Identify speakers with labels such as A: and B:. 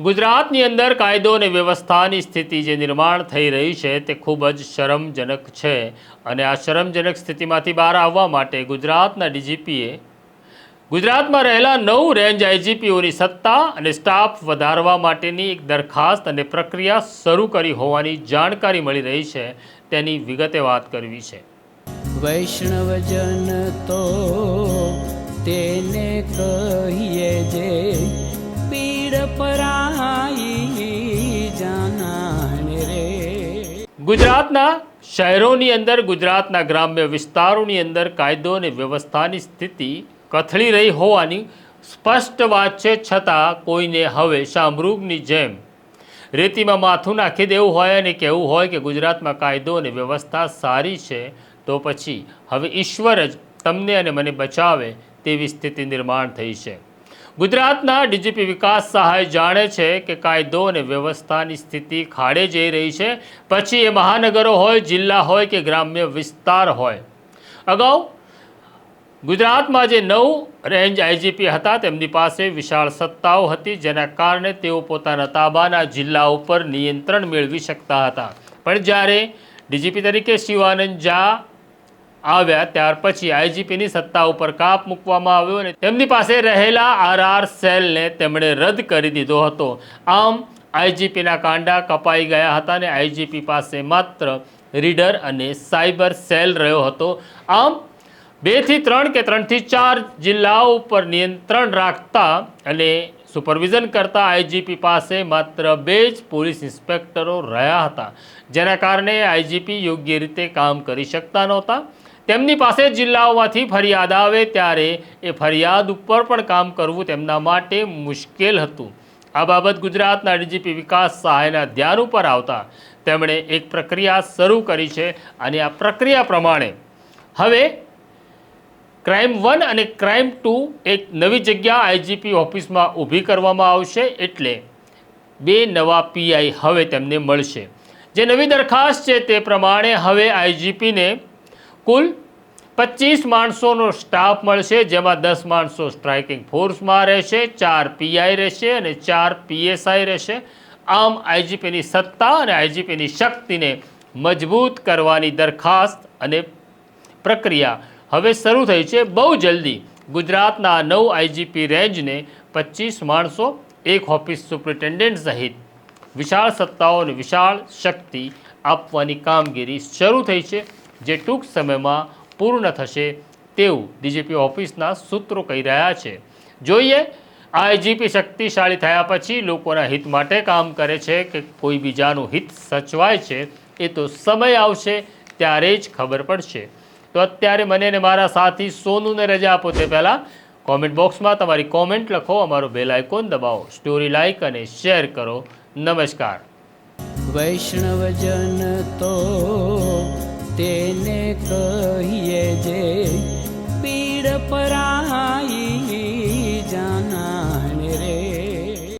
A: ગુજરાતની અંદર કાયદો અને વ્યવસ્થાની સ્થિતિ જે નિર્માણ થઈ રહી છે તે ખૂબ જ શરમજનક છે. અને આ શરમજનક સ્થિતિમાંથી બહાર આવવા માટે ગુજરાતના ડીજીપીએ ગુજરાતમાં રહેલા નવ રેન્જ આઈજીપીઓની સત્તા અને સ્ટાફ વધારવા માટેની એક દરખાસ્ત અને પ્રક્રિયા શરૂ કરી હોવાની જાણકારી મળી રહી છે. તેની વિગતે વાત કરવી છે.
B: વૈષ્ણવજન તો તેને કહીએ જે પીડ
A: ગુજરાતના શહેરોની અંદર, ગુજરાતના ગ્રામ્ય વિસ્તારોની અંદર કાયદો અને વ્યવસ્થાની સ્થિતિ કથળી રહી હોવાની સ્પષ્ટ વાત છે, છતાં કોઈને હવે શામૃગની જેમ. રેતીમાં માથું નાખી દેવું હોય અને કહેવું હોય કે ગુજરાતમાં કાયદો અને વ્યવસ્થા સારી છે, તો પછી હવે ઈશ્વર જ તમને અને મને બચાવે તેવી સ્થિતિ નિર્માણ થઈ છે. ગુજરાતના ડીજીપી વિકાસ સહાય જાણે છે કે કાયદો અને વ્યવસ્થાની સ્થિતિ ખાડે જઈ રહી છે. પછી એ મહાનગરો હોય, જિલ્લા હોય કે ગ્રામ્ય વિસ્તાર હોય. અગાઉ ગુજરાતમાં જે નવ રેન્જ આઈજીપી હતા, તેમની પાસે વિશાળ સત્તાઓ હતી, જેના કારણે તેઓ પોતાના તાબાના જિલ્લા ઉપર નિયંત્રણ મેળવી શકતા હતા. પણ જ્યારે ડીજીપી તરીકે શિવાનંદ ઝા આવ્યા ત્યાર પછી આઈજીપીની સત્તા ઉપર કાપ મૂકવામાં આવ્યો અને તેમની પાસે રહેલા આરઆર સેલને તેમણે રદ કરી દીધો હતો. આમ, આઈજીપીના કાંડા કપાઈ ગયા હતા અને આઈજીપી પાસે માત્ર રીડર અને સાયબર સેલ રહ્યો હતો. આમ બેથી ત્રણ કે ત્રણથી ચાર જિલ્લાઓ ઉપર નિયંત્રણ રાખતા અને સુપરવિઝન કરતા આઈજીપી પાસે માત્ર બે જ પોલીસ ઇન્સ્પેક્ટરો રહ્યા હતા, જેના કારણે આઈજીપી યોગ્ય રીતે કામ કરી શકતા નહોતા. તેમની પાસે જિલ્લાઓમાંથી ફરિયાદ આવે ત્યારે એ ફરિયાદ ઉપર પણ કામ કરવું તેમના માટે મુશ્કેલ હતું. આ બાબત ગુજરાતના ડીજીપી વિકાસ સહાયના ધ્યાન ઉપર આવતા તેમણે એક પ્રક્રિયા શરૂ કરી છે અને આ પ્રક્રિયા પ્રમાણે હવે ક્રાઇમ વન અને ક્રાઇમ ટુ એક નવી જગ્યા આઈજીપી ઓફિસમાં ઊભી કરવામાં આવશે એટલે બે નવા પીઆઈ હવે તેમને મળશે. જે નવી દરખાસ્ત છે તે પ્રમાણે હવે આઈજીપીને કુલ પચીસ માણસોનો સ્ટાફ મળશે, જેમાં દસ માણસો સ્ટ્રાઇકિંગ ફોર્સમાં રહેશે, ચાર પીઆઈ રહેશે અને ચાર પીએસઆઈ રહેશે. આમ આઈજીપીની સત્તા અને આઈજીપીની શક્તિને મજબૂત કરવાની દરખાસ્ત અને પ્રક્રિયા હવે શરૂ થઈ છે બહુ જલ્દી ગુજરાતના નવ આઈજીપી રેન્જને પચીસ માણસો, એક ઓફિસ સુપ્રિન્ટેન્ડન્ટ સહિત વિશાળ સત્તાઓને વિશાળ શક્તિ આપવાની કામગીરી શરૂ થઈ છે, જે ટૂંક સમયમાં પૂર્ણ થશે તેવું ડીજીપી ઓફિસના સૂત્રો કહી રહ્યા છે. જોઈએ આઈજીપી શક્તિશાળી થયા પછી લોકોના હિત માટે કામ કરે છે કે કોઈ બીજાનું હિત સચવાય છે, એ તો સમય આવશે, ત્યારે જ ખબર પડશે. તો અત્યારે મને અને મારા સાથી સોનુને રજા આપો તે પહેલાં કોમેન્ટ બોક્સમાં તમારી કોમેન્ટ લખો, અમારો બેલ આઇકોન દબાવો સ્ટોરી લાઇક અને શેર કરો. નમસ્કાર.
B: વૈષ્ણવજન તો તેને કહીએ જે પીડ પરાઈ